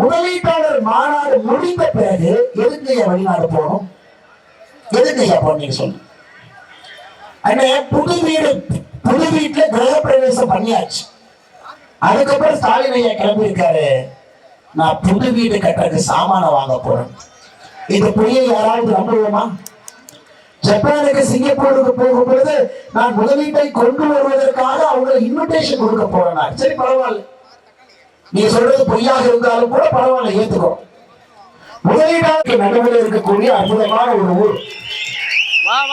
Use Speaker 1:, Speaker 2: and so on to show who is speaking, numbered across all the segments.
Speaker 1: முதலீட்டாளர் மாநாடு முடிந்த பிறகு எதுக்கு வெளிநாடு போகணும்? எதுக்கு ஐயா சொல்லு. நீங்க அண்ணே புது வீடு புது வீட்டுல கிரக பிரவேசம் பண்ணியாச்சு. அதுக்கப்புறம் ஸ்டாலின் ஐயா கிளம்பி இருக்காரு நான் புது வீடு கட்டுறதுக்கு சாமான வாங்க போறேன். இது புரிய யாராவது நம்புவோமா? ஜப்பானுக்கு சிங்கப்பூருக்கு போகும் பொழுது நான் முதலீட்டை கொண்டு வருவதற்காக அவங்களுக்கு இன்விடேஷன் கொடுக்க போறேன் சரி பரவாயில்ல. நீ சொல்றது பொய்யாக இருந்தாலும் கூட பரவாயில்ல ஏத்துக்கோ. முதலீட்டாளருக்கு நடுவில் இருக்கக்கூடிய அற்புதமான ஒரு ஊர்.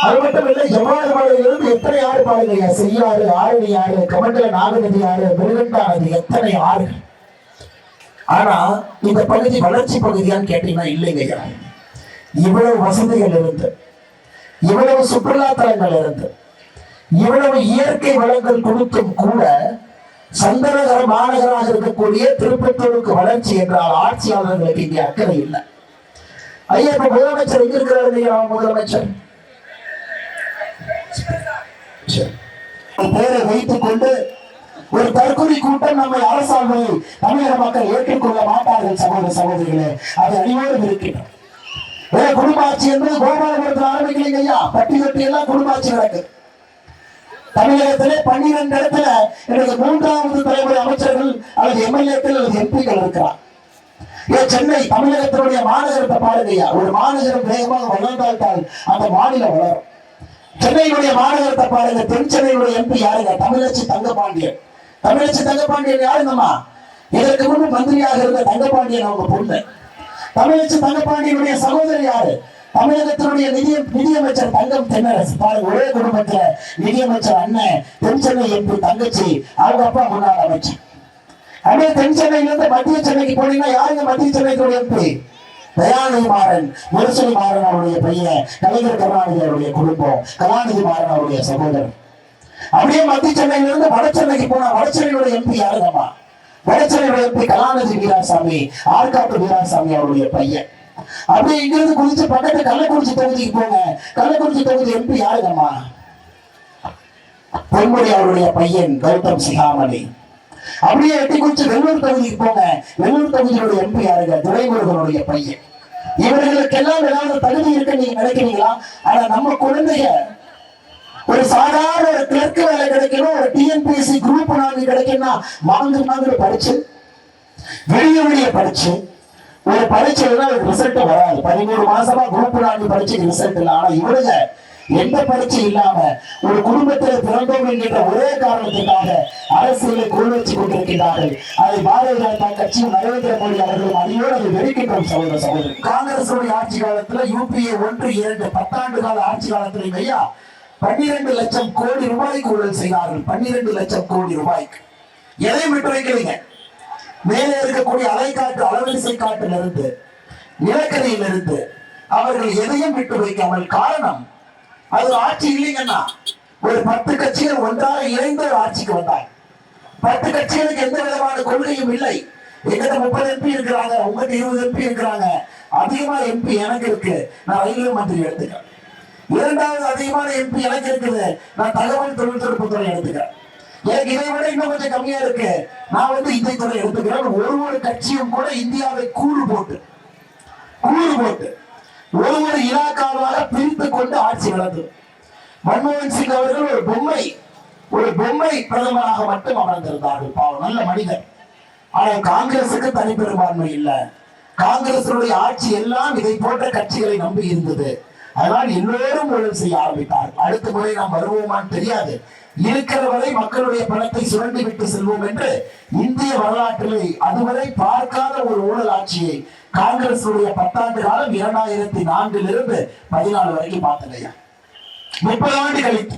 Speaker 1: அது மட்டும் இல்லை ஜமால் மலையிலிருந்து எத்தனை ஆறு ஐயா செய்யாறு ஆரணி ஆறு கமண்டல நாகநதி ஆறு மிருகண்டா நதி எத்தனை ஆறு ஆனா இந்த பகுதி வளர்ச்சி பகுதியான்னு கேட்டீங்கன்னா இல்லைங்க ஐயா இவ்வளவு வசதிகள் இருந்து இவ்வளவு சுற்றுலா தலங்கள் இருந்து இவ்வளவு இயற்கை வளங்கள் கொடுத்தும் கூட சந்தனகர மாநகராக இருக்கக்கூடிய திருப்பத்தூருக்கு வளர்ச்சி என்றால் ஆட்சியாளர்களுக்கு இங்கே அக்கறை இல்லை. ஐயா இப்ப முதலமைச்சர் எங்க இருக்கிறார் இல்லையா முதலமைச்சர்? சரி. பேரை வைத்துக் கொண்டு ஒரு தற்கொலை கூட்டம் நம்மை அரசாண்மை தமிழக மக்கள் ஏற்றுக்கொள்ள மாட்டார்கள் சகோதர சகோதரிகளே. அது அனைவரும் இருக்கின்றன ஏ, குடும்ப ஆட்சி என்பது கோபாலபுரத்தில் ஆரம்பிக்கலைங்க ஐயா. பட்டி கட்டி எல்லாம் குடும்ப ஆட்சி நடக்குது. தமிழகத்திலே பன்னிரண்டு இடத்துல எனக்கு மூன்றாவது தலைமுறை அமைச்சர்கள் அல்லது எம்எல்ஏக்கள் அல்லது எம்பிக்கள் இருக்கிறார். ஏன் சென்னை தமிழகத்தினுடைய மாநகரத்தை பாருங்கய்யா ஒரு மாநகரம் வேகமாக வளர்ந்தால்தான் அந்த மாநிலம் வளரும். சென்னையினுடைய மாநகரத்தை பாருங்க. தென் சென்னையுடைய எம்பி யாருங்க? தமிழச்சி தங்கபாண்டியன் தமிழச்சி தங்கபாண்டியன் யாருங்கம்மா இதற்கு முன்பு மந்திரியாக இருந்த தங்கபாண்டியன் அவங்க பொண்ணு. தமிழச்சி தங்கபாண்டியனுடைய சகோதரி யாரு? தமிழகத்தினுடைய நிதி நிதியமைச்சர் தங்கம் தென்னரசு. பாருங்க ஒரே குடும்பத்துல நிதியமைச்சர் அண்ணன் தென் சென்னை எம்பி தங்கச்சி அவங்க அப்பா முன்னாள் அமைச்சர். அப்படியே தென் சென்னையில இருந்து மத்திய சென்னைக்கு போனீங்கன்னா யாருங்க மத்திய சென்னைக்குடைய எம்பி தயாநிதி மாறன் முரசொலி மாறன் அவருடைய பையன் கலைஞர் கருணாநிதி அவருடைய குடும்பம் கலாநிதி மாறன் அவருடைய சகோதரன். அப்படியே மத்திய சென்னையில இருந்து வடசென்னைக்கு போனா வட எம்பி யாருங்கம்மா? வட எம்பி கலாநிதி வீராசாமி ஆற்காட்டு வீராசாமி அவருடைய பையன். அப்படியே இங்கிருந்து குளிச்சு பக்கத்து கள்ளக்குறிச்சி தொகுதிக்கு போங்க. கள்ளக்குறிச்சி தொகுதி எம்பி யாருங்கம்மா பொன்முடி அவருடைய பையன் கௌதம் சிகாமணி. அப்படியே எட்டி குறிச்சு வெள்ளூர் தொகுதிக்கு போங்க. வெள்ளூர் தொகுதியோட எம்பி யாருங்க துரைமுருகனுடைய பையன். இவர்களுக்கெல்லாம் ஏதாவது தகுதி இருக்கு நீங்க நினைக்கிறீங்களா? ஆனா நம்ம குழந்தைய ஒரு சாதாரண ஒரு கிளர்க்கு வேலை கிடைக்கணும் ஒரு டிஎன்பிஎஸ்சி குரூப் நான்கு கிடைக்கணும்னா மாங்கு மாங்கு படிச்சு வெளிய வெளிய படிச்சு ஒரு பரீட்சையில ரிசல்ட் வராது. பதிமூணு மாசமா குரூப் நான்கு பரீட்சைக்கு ரிசல்ட் இல்லை. ஆனா இவனுங்க எந்த பரீட்சை இல்லாம ஒரு குடும்பத்தில் பிறந்தோம் என்கின்ற ஒரே காரணத்திற்காக அரசியலை குழு வச்சு கொண்டிருக்கிறார்கள் அதை பாரதிய ஜனதா கட்சியும் நரேந்திர மோடி அவர்களும் அதையோடு அதை வெறுக்கின்றோம் சகோதர சகோதரி. காங்கிரஸ் ஆட்சி காலத்துல யூபிஏ ஒன்று இரண்டு பத்தாண்டு கால ஆட்சி காலத்தில் ஐயா பன்னிரண்டு லட்சம் கோடி ரூபாய்க்கு ஊழல் செய்தார்கள். பன்னிரண்டு லட்சம் கோடி ரூபாய்க்கு. எதையும் விட்டு வைக்கலைங்க மேலே இருக்கக்கூடிய அலைக்காட்டு அளவரிசை காட்டிலிருந்து நிலக்கரியிலிருந்து அவர்கள் எதையும் விட்டு வைக்காமல் காரணம் அது ஆட்சி இல்லைங்கன்னா ஒரு பத்து கட்சிகள் ஒன்றாக இணைந்து ஒரு ஆட்சிக்கு வந்தாங்க பத்து கட்சிகளுக்கு எந்த விதமான கொள்கையும் இல்லை. எங்கிட்ட முப்பது எம்பி இருக்கிறாங்க உங்ககிட்ட இருபது எம்பி இருக்கிறாங்க. அதிகமா எம்பி எனக்கு இருக்கு. நான் ரயில்வே மந்திரி எடுத்துக்கிறேன். இரண்டாவது அதிகமான எம்பி எனக்கு இருக்குது. நான் தகவல் தொழில்நுட்பத்துறை எடுத்துக்கிறேன். எனக்கு இதை விட இன்னும் கொஞ்சம் கம்மியா இருக்கு. நான் வந்து இதை துறை எடுத்துக்கிறேன் ஒரு ஒரு கட்சியும் கூட இந்தியாவை கூறு போட்டு கூறு போட்டு ஒரு ஒரு இலாக்காவாக பிரித்து கொண்டு ஆட்சி நடந்தது. மன்மோகன் சிங் அவர்கள் ஒரு பொம்மை ஒரு பொம்மை பிரதமராக மட்டும் அமர்ந்திருந்தார்கள். பாவம் நல்ல மனிதர். ஆனால் காங்கிரசுக்கு தனி பெரும்பான்மை காங்கிரசுடைய ஆட்சி எல்லாம் இதை போன்ற கட்சிகளை நம்பி இருந்தது. அதனால் எல்லோரும் ஊழல் செய்ய ஆரம்பித்தார். அடுத்த முறை நாம் வருவோமான்னு தெரியாது. இருக்கிற வரை மக்களுடைய பணத்தை சுரண்டி விட்டு செல்வோம் என்று இந்திய வரலாற்றிலே அதுவரை பார்க்காத ஒரு ஊழல் ஆட்சியை காங்கிரசுடைய பத்தாண்டு காலம் இரண்டாயிரத்தி நான்கிலிருந்து பதினாலு வரைக்கும் பார்த்தலையா முப்பது ஆண்டு கழித்து